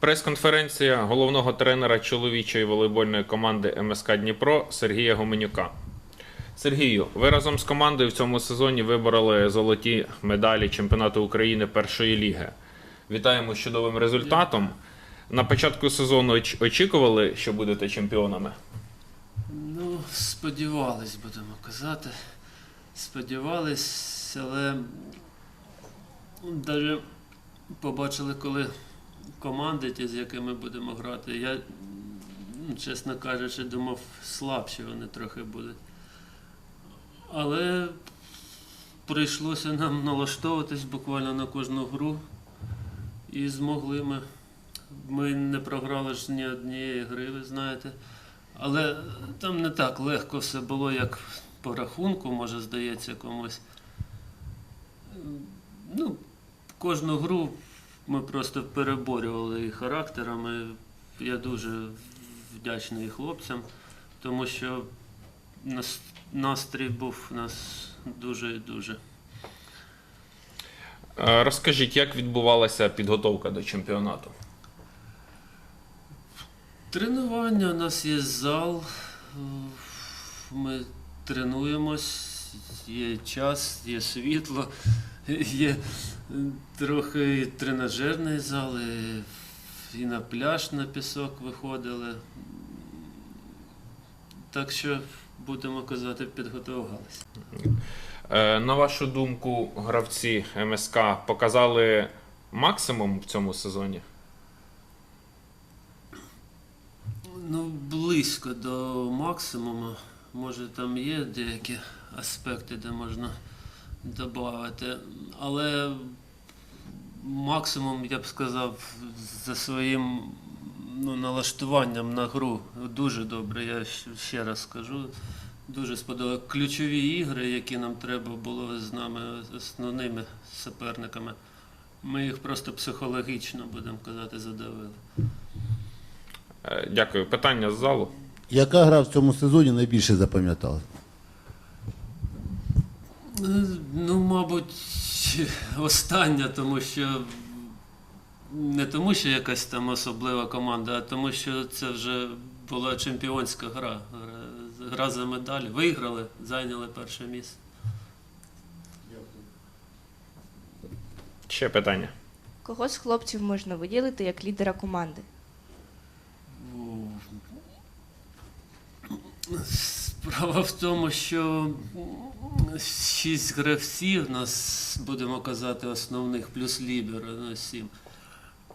Прес-конференція головного тренера чоловічої волейбольної команди МСК Дніпро Сергія Гуменюка. Сергію, ви разом з командою в цьому сезоні вибороли золоті медалі чемпіонату України першої ліги. Вітаємо з чудовим результатом. На початку сезону очікували, що будете чемпіонами. Ну, сподівались, будемо казати. Сподівались, але навіть побачили, коли команди, ті, з якими будемо грати, я, ну, чесно кажучи, думав, слабші вони трохи будуть. Але прийшлося нам налаштовуватись буквально на кожну гру. І змогли ми. Ми не програли ж ні однієї гри, ви знаєте. Але там не так легко все було, як по рахунку, може, здається комусь. Ну, кожну гру ми просто переборювали і характерами. Я дуже вдячний хлопцям, тому що настрій був у нас дуже і дуже. Розкажіть, як відбувалася підготовка до чемпіонату? Тренування у нас є зал, ми тренуємось, є час, є світло, є трохи тренажерний зал, і, і на пляж на пісок виходили. Так що, будемо казати, підготувалися. Е, На вашу думку, гравці МСК показали максимум в цьому сезоні? Ну, близько до максимуму. Може, там є деякі аспекти, де можна додати. Але максимум, я б сказав, за своїм ну, налаштуванням на гру дуже добре. Я ще раз скажу. Дуже сподобалося. Ключові ігри, які нам треба було з нами основними суперниками. Ми їх просто психологічно, будемо казати, задавили. Е, Дякую. Питання з залу. Яка гра в цьому сезоні найбільше запам'яталась? Ну, мабуть, остання, тому що не тому, що якась там особлива команда, а тому, що це вже була чемпіонська гра. Гра- Гра за медаль. Виграли, зайняли перше місце. Ще питання. Кого з хлопців можна виділити як лідера команди? Справа в тому, що шість гравців нас, будемо казати, основних, плюс лібер, ну, сім.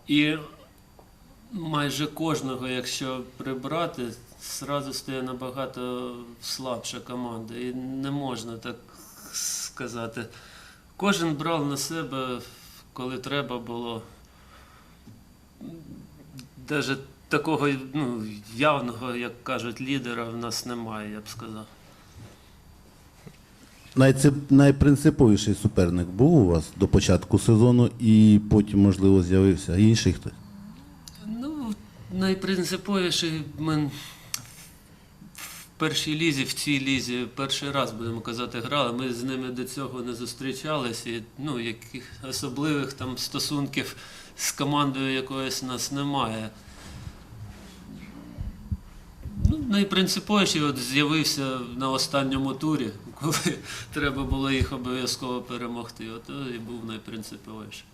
І майже кожного, якщо прибрати, зразу стає набагато слабша команда. І не можна так сказати. Кожен брав на себе, коли треба було. Навіть такого ну, явного, як кажуть, лідера в нас немає, я б сказав. Найце- Найпринциповіший суперник був у вас до початку сезону і потім, можливо, з'явився інший хтось? Ну, найпринциповіший ми в першій лізі, в цій лізі, перший раз, будемо казати, грали. Ми з ними до цього не зустрічалися. І, ну, яких особливих там стосунків з командою якоїсь у нас немає. Ну, найпринциповіший от з'явився на останньому турі, коли треба було їх обов'язково перемогти. От і був найпринциповіший.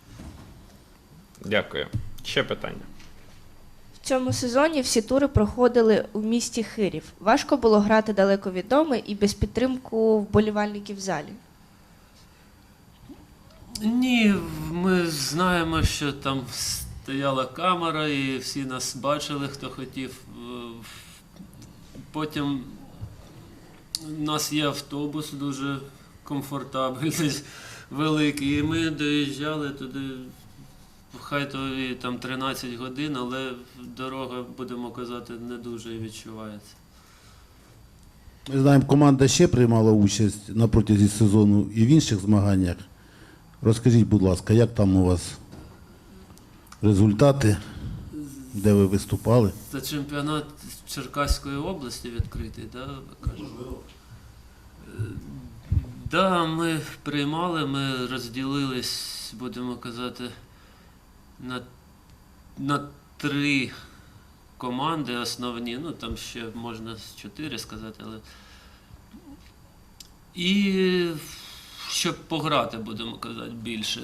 Дякую. Ще питання. В цьому сезоні всі тури проходили у місті Хирів. Важко було грати далеко від дому і без підтримку вболівальників в залі. Ні, ми знаємо, що там стояла камера, і всі нас бачили, хто хотів. Потім у нас є автобус дуже комфортабельний, великий. І ми доїжджали туди, хай то і там 13 годин, але дорога, будемо казати, не дуже відчувається. Ми знаємо, команда ще приймала участь на протязі сезону і в інших змаганнях. Розкажіть, будь ласка, як там у вас результати, де ви виступали? Це чемпіонат Черкаської області відкритий, да, ви кажете? Е, Да, ми приймали, ми розділились, будемо казати, на, на три команди основні, ну там ще можна з чотири сказати, але. І щоб пограти, будемо казати, більше.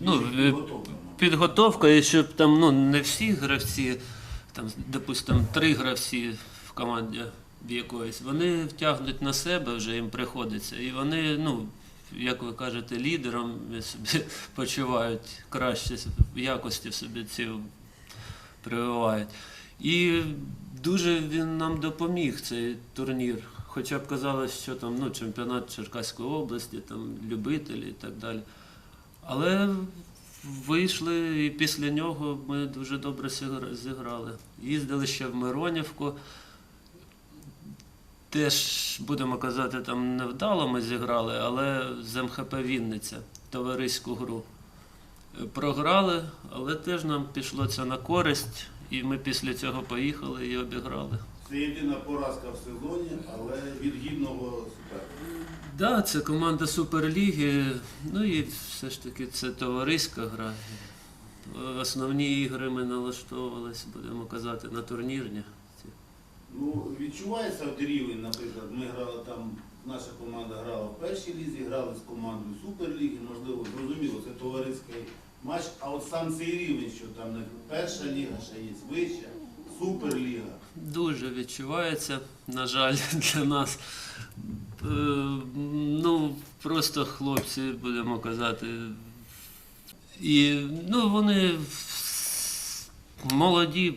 Ну, е, підготовка, і щоб там ну, не всі гравці, там, допустимо, три гравці в команді якоїсь, вони втягнуть на себе вже їм приходиться. І вони, ну, як ви кажете, лідером собі почувають краще якості собі ці прививають. І дуже він нам допоміг цей турнір. Хоча б казалось, що там ну, чемпіонат Черкаської області, там любителі і так далі. Але вийшли і після нього ми дуже добре зіграли. Їздили ще в Миронівку. Теж, будемо казати, там невдало ми зіграли, але з МХП Вінниця, товариську гру. Е, Програли, але теж нам пішло це на користь, і ми після цього поїхали і обіграли. Це єдина поразка в сезоні, але від гідного суперника. Да, це команда Суперліги. Ну і все ж таки це товариська гра. Основні ігри ми налаштовувалися, будемо казати, на турнірні. Ну, відчувається от рівень, наприклад, ми грали там, наша команда грала в першій лізі, грали з командою Суперліги, можливо, зрозуміло, це товариський матч, а от сам цей рівень, що там не перша ліга, ще є вища, Суперліга. Дуже відчувається, на жаль, для нас. Е, Ну, просто хлопці, будемо казати. І ну, вони молоді,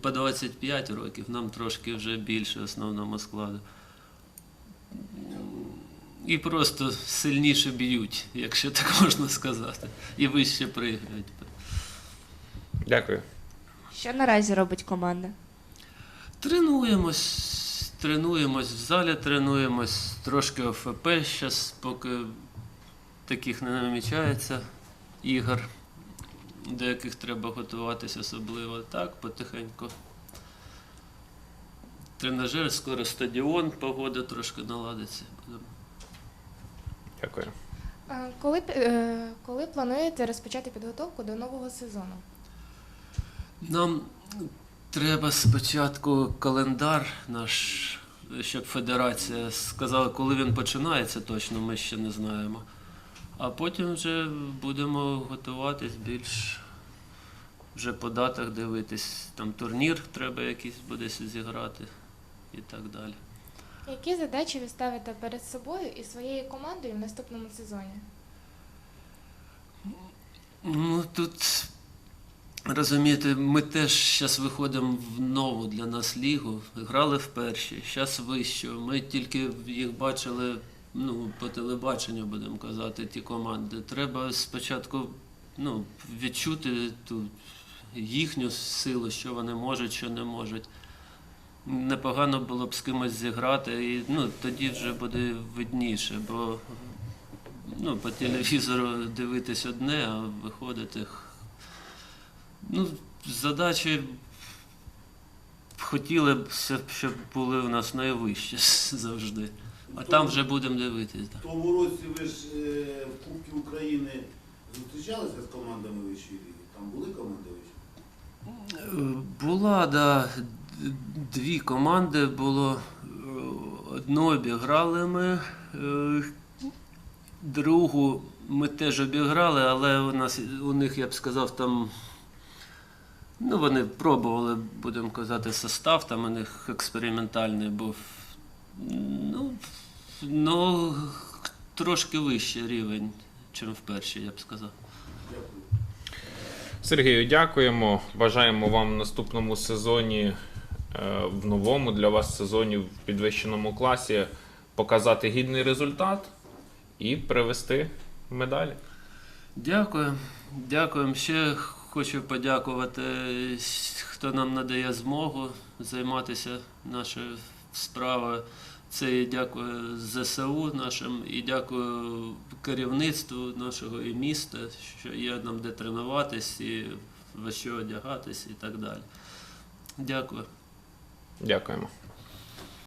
по 25 років, нам трошки вже більше основному складу. І просто сильніше б'ють, якщо так можна сказати. І вище пригають. Дякую. Що наразі робить команда? Тренуємось, тренуємось в залі, тренуємось, трошки ОФП зараз, поки таких не намічається ігор, до яких треба готуватися особливо. Так, потихеньку. Тренажер, скоро стадіон, погода трошки наладиться. Дякую. Коли, е, коли плануєте розпочати підготовку до нового сезону? Нам треба спочатку календар наш, щоб федерація сказала, коли він починається точно, ми ще не знаємо. А потім вже будемо готуватись більш вже по датах дивитись. Там турнір треба якийсь буде зіграти і так далі. Які задачі ви ставите перед собою і своєю командою в наступному сезоні? Ну тут розумієте, ми теж зараз виходимо в нову для нас лігу. Грали в першій, зараз вищу. Ми тільки їх бачили ну, по телебаченню, будемо казати, ті команди. Треба спочатку ну, відчути ту їхню силу, що вони можуть, що не можуть. Непогано було б з кимось зіграти, і ну, тоді вже буде видніше, бо ну, по телевізору дивитись одне, а виходити. Ну, задачі хотіли б, щоб- були в нас найвищі завжди. А там вже будемо дивитись. В тому році ви ж е, в Кубці України зустрічалися з командами вищої ліги? Там були команди вищої? Була, да, д- дві команди було. Е, Одну обіграли ми, е, другу ми теж обіграли, але у нас у них, я б сказав, там. Ну, вони пробували, будемо казати, состав, там у них експериментальний був. Ну, ну трошки вищий рівень, ніж в першій, я б сказав. Сергію, дякуємо. Бажаємо вам в наступному сезоні, е, в новому для вас сезоні в підвищеному класі показати гідний результат і привести медалі. Дякую. Дякуємо. Ще хочу подякувати, хто нам надає змогу займатися нашою справою. Це і дякую ЗСУ нашим, і дякую керівництву нашого і міста, що є нам де тренуватись, і во що одягатись і так далі. Дякую. Дякуємо.